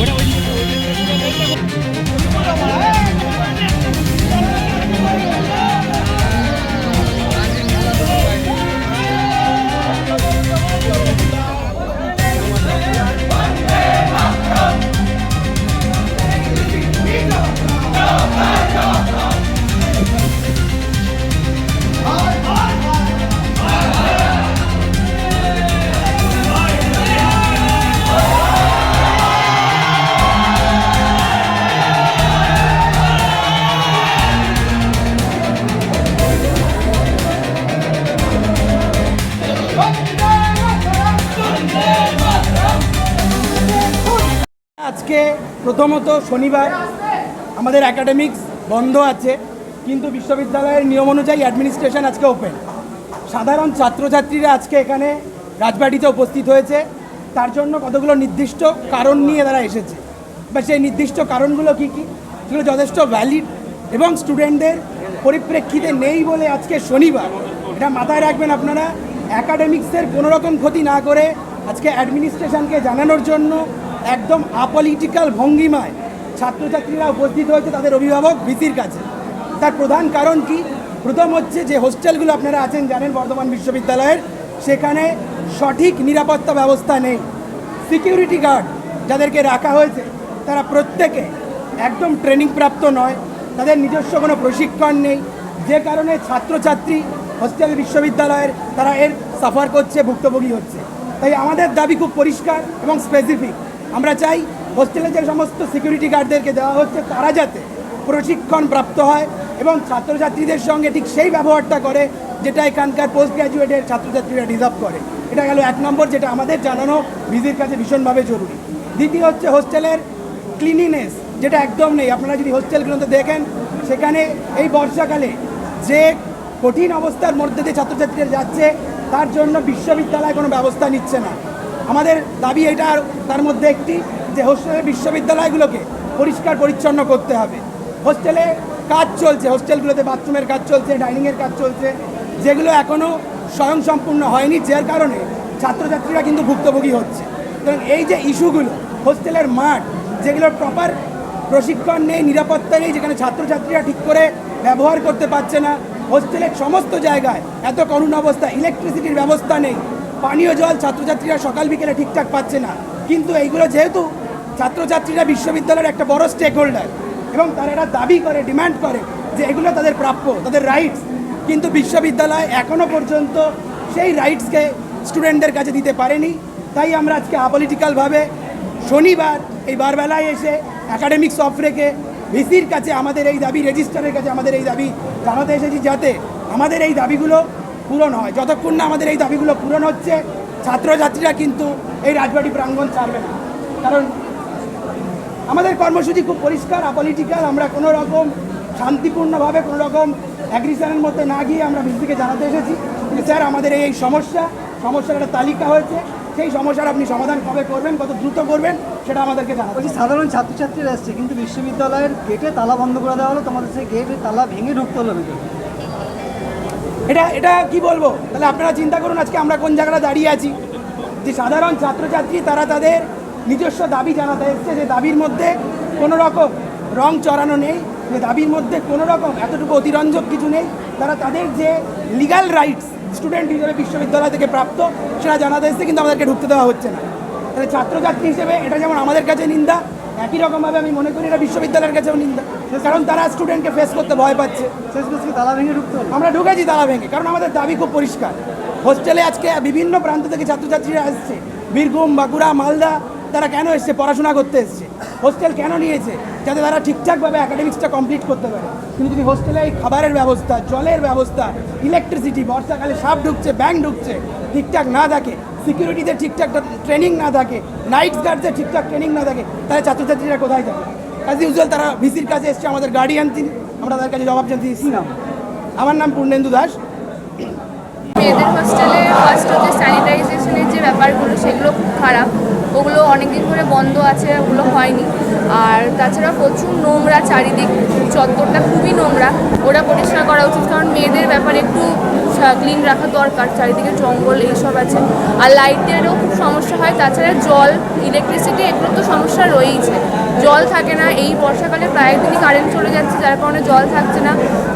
ওটা ওই আজকে প্রথমত শনিবার আমাদের একাডেমিক্স বন্ধ আছে, কিন্তু বিশ্ববিদ্যালয়ের নিয়ম অনুযায়ী অ্যাডমিনিস্ট্রেশন আজকে ওপেন সাধারণ ছাত্রছাত্রীরা আজকে এখানে রাজবাড়িতে উপস্থিত হয়েছে। তার জন্য কতগুলো নির্দিষ্ট কারণ নিয়ে তারা এসেছে? বা সেই নির্দিষ্ট কারণগুলো কী কী? সেগুলো যথেষ্ট ভ্যালিড এবং স্টুডেন্টদের পরিপ্রেক্ষিতে নেই বলে আজকে শনিবার। এটা মাথায় রাখবেন আপনারা অ্যাকাডেমিক্সের কোনো রকম ক্ষতি না করে আজকে অ্যাডমিনিস্ট্রেশনকে জানানোর জন্য একদম আপলিটিক্যাল ভঙ্গিমায় ছাত্রছাত্রীরা উপস্থিত হয়েছে তাদের অভিভাবক ভিসির কাছে। তার প্রধান কারণ কি? প্রথম হচ্ছে যে হোস্টেলগুলো আপনারা আছেন, জানেন বর্ধমান বিশ্ববিদ্যালয়ের, সেখানে সঠিক নিরাপত্তা ব্যবস্থা নেই। সিকিউরিটি গার্ড যাদেরকে রাখা হয়েছে, তারা প্রত্যেকে একদম ট্রেনিং প্রাপ্ত নয়। তাদের নিজস্ব কোনো প্রশিক্ষণ নেই। যে কারণে ছাত্রছাত্রী হোস্টেল বিশ্ববিদ্যালয়ের, তারা এর সাফার করছে, ভুক্তভোগী হচ্ছে। তাই আমাদের দাবি খুব পরিষ্কার এবং স্পেসিফিক আমরা চাই হোস্টেলে যে সমস্ত সিকিউরিটি গার্ডদেরকে দেওয়া হচ্ছে, তারা যাতে প্রশিক্ষণ প্রাপ্ত হয় এবং ছাত্রছাত্রীদের সঙ্গে ঠিক সেই ব্যবহারটা করে যেটা এখানকার পোস্ট গ্র্যাজুয়েটের ছাত্রছাত্রীরা ডিজার্ভ করে। এটা গেল এক নম্বর, যেটা আমাদের জানানো ভিজির কাছে ভীষণভাবে জরুরি। দ্বিতীয় হচ্ছে হোস্টেলের ক্লিনিনেস যেটা একদম নেই। আপনারা যদি হোস্টেলগুলোতে দেখেন, সেখানে এই বর্ষাকালে যে কঠিন অবস্থার মধ্যে দিয়ে ছাত্রছাত্রীরা যাচ্ছে, তার জন্য বিশ্ববিদ্যালয় কোনো ব্যবস্থা নিচ্ছে না। আমাদের দাবি এটা তার মধ্যে একটি যে হোস্টেলের বিশ্ববিদ্যালয়গুলোকে পরিষ্কার পরিচ্ছন্ন করতে হবে। হোস্টেলে কাজ চলছে, হোস্টেলগুলোতে বাথরুমের কাজ চলছে, ডাইনিংয়ের কাজ চলছে, যেগুলো এখনও স্বয়ংসম্পূর্ণ হয়নি, যার কারণে ছাত্রছাত্রীরা কিন্তু ভুক্তভোগী হচ্ছে। সুতরাং এই যে ইস্যুগুলো, হোস্টেলের মাঠ যেগুলোর প্রপার প্রশিক্ষণ নেই, নিরাপত্তা নেই, যেখানে ছাত্রছাত্রীরা ঠিক করে ব্যবহার করতে পারছে না, হোস্টেলের সমস্ত জায়গায় এত করুণ অবস্থা ইলেকট্রিসিটির ব্যবস্থা নেই পানীয় জল ছাত্রছাত্রীরা সকাল বিকেলে ঠিকঠাক পাচ্ছে না। কিন্তু এইগুলো যেহেতু ছাত্রছাত্রীরা বিশ্ববিদ্যালয়ের একটা বড় স্টেক হোল্ডার এবং তারা দাবি করে ডিমান্ড করে যে এগুলো তাদের প্রাপ্য, তাদের রাইটস কিন্তু বিশ্ববিদ্যালয় এখনও পর্যন্ত সেই রাইটসকে স্টুডেন্টদের কাছে দিতে পারেনি। তাই আমরা আজকে আপলিটিক্যালভাবে শনিবার এই বারবেলায় এসে একাডেমিক্স অফ রেখে ভিসির কাছে আমাদের এই দাবি রেজিস্টারের কাছে আমাদের এই দাবি জানাতে এসেছি যাতে আমাদের এই দাবিগুলো পূরণ হয়। যতক্ষণ না আমাদের এই দাবিগুলো পূরণ হচ্ছে ছাত্রছাত্রীরা কিন্তু এই রাজবাড়ি প্রাঙ্গণ ছাড়বে না। কারণ আমাদের কর্মসূচি খুব পরিষ্কার আপলিটিক্যাল আমরা কোনো রকম শান্তিপূর্ণভাবে কোনো রকম অ্যাগ্রিশনের মধ্যে না গিয়ে আমরা ভিসিকে জানাতে এসেছি। স্যার আমাদের এই সমস্যা সমস্যার একটা তালিকা হয়েছে। সেই সমস্যার আপনি সমাধান কবে করবেন কত দ্রুত করবেন সেটা আমাদেরকে জানাবেন বলছি সাধারণ ছাত্রছাত্রীরা এসছে কিন্তু বিশ্ববিদ্যালয়ের গেটে তালা বন্ধ করে দেওয়া হলো তোমাদের সেই গেটে তালা ভেঙে ঢুকতে হলো ভিতরে এটা এটা কি বলব? তাহলে আপনারা চিন্তা করুন আজকে আমরা কোন জায়গাটা দাঁড়িয়ে আছি। যে সাধারণ ছাত্রছাত্রী, তারা তাদের নিজস্ব দাবি জানাতে এসছে যে দাবির মধ্যে কোনো রকম রং চড়ানো নেই, যে দাবির মধ্যে কোনো রকম এতটুকু অতিরঞ্জক কিছু নেই। তারা তাদের যে লিগাল রাইটস স্টুডেন্ট হিসেবে বিশ্ববিদ্যালয় থেকে প্রাপ্ত, সেটা জানাতে এসছে, কিন্তু আমাদেরকে ঢুকতে দেওয়া হচ্ছে না। তাহলে ছাত্রছাত্রী হিসেবে এটা যেমন আমাদের কাছে নিন্দা একই রকমভাবে আমি মনে করি এটা বিশ্ববিদ্যালয়ের কাছেও নিন্দা। কারণ তারা স্টুডেন্টকে ফেস করতে ভয় পাচ্ছে। তালা ভেঙে ঢুকতে আমরা ঢুকেছি তালা ভেঙে কারণ আমাদের দাবি খুব পরিষ্কার। হোস্টেলে আজকে বিভিন্ন প্রান্ত থেকে ছাত্রছাত্রীরা আসছে। বীরভূম বাঁকুড়া মালদা তারা কেন এসছে? পড়াশোনা করতে এসছে। হোস্টেল কেন নিয়েছে? যাতে তারা ঠিকঠাকভাবে অ্যাকাডেমিক্সটা কমপ্লিট করতে পারে। কিন্তু যদি হোস্টেলে এই খাবারের ব্যবস্থা, জলের ব্যবস্থা ইলেকট্রিসিটি বর্ষাকালে সাপ ঢুকছে ব্যাংক ঢুকছে, ঠিকঠাক না থাকে সিকিউরিটিতে ঠিকঠাক ট্রেনিং না থাকে নাইট গার্ডদের ঠিকঠাক ট্রেনিং না থাকে, তাহলে ছাত্রছাত্রীরা কোথায় যাবে? অ্যাজ ইউজুয়াল তারা ভিসির কাছে এসছে, আমাদের গার্ডিয়ান তিনি। আমরা তাদের কাছে জবাব জানতে না আমার নাম পূর্ণেন্দু দাস। মেয়েদের হোস্টেলে ফার্স্ট হচ্ছে স্যানিটাইজেশনের যে ব্যাপারগুলো, সেগুলো খুব খারাপ। ওগুলো অনেকদিন ধরে বন্ধ আছে, ওগুলো হয়নি। আর তাছাড়া প্রচুর নোংরা চারিদিক, চত্বরটা খুবই নোংরা। ওটা পরিষ্কার করা উচিত, কারণ মেয়েদের ব্যাপারে একটু ক্লিন রাখা দরকার, চারিদিকে জঙ্গল এইসব আছে। আর লাইটেরও খুব সমস্যা হয়, তাছাড়া জল ইলেকট্রিসিটি এগুলো তো সমস্যা রয়েইছে। জল থাকে না, এই বর্ষাকালে প্রায় দিনই কারেন্ট চলে যাচ্ছে, যার কারণে জল থাকছে না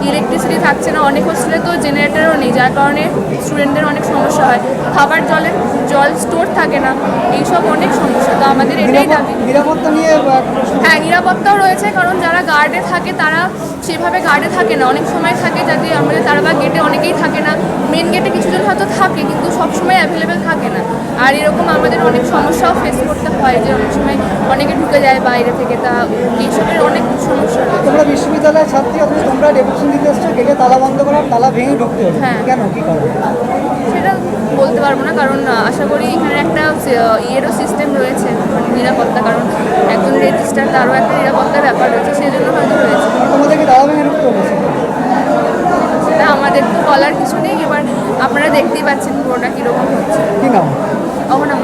ইলেকট্রিসিটি থাকছে না, অনেক হোস্টেলে তো জেনারেটরও নেই, যার কারণে স্টুডেন্টদের অনেক সমস্যা হয়। খাবার জলের, জল স্টোর থাকে না, এইসব অনেক সমস্যা। তো আমাদের এটাই দাবি। নিরাপত্তা নিয়ে হ্যাঁ নিরাপত্তাও রয়েছে কারণ যারা গার্ডে থাকে তারা সেভাবে গার্ডে থাকে না। অনেক সময় থাকে যাতে আমাদের তারা বা গেটে অনেকেই থাকে না। মেন গেটে কিছুজন হয়তো থাকে কিন্তু সবসময় অ্যাভেলেবেল থাকে না। আর এরকম আমাদের অনেক সমস্যাও ফেস করতে হয় যে অনেক সময় অনেকে ঢুকে যায় বাইরে থেকে তা এইসবের অনেক সমস্যা তোমরা বিশ্ববিদ্যালয়ের ছাত্রী অথচ তোমরা ডেপুটেশন দিতে এসছো গেটে তালা বন্ধ করার তালা ভেঙে ঢুকতে হলো হ্যাঁ। কেন? কি কারণ? সেটা বলতে পারব না কারণ আশা করি এখানে একটা ইয়েরও সিস্টেম রয়েছে মানে নিরাপত্তা কারণ একজন রেজিস্টার তারও একটা নিরাপত্তার ব্যাপার রয়েছে সেই জন্য হয়তো রয়েছে। তোমাদেরকে তালা ভেঙে ঢুকতে বলেছে সেটা আমাদের তো বলার কিছু নেই। এবার আপনারা দেখতেই পাচ্ছেন পুরোটা কীরকম হচ্ছে। কি নাম? অবনাম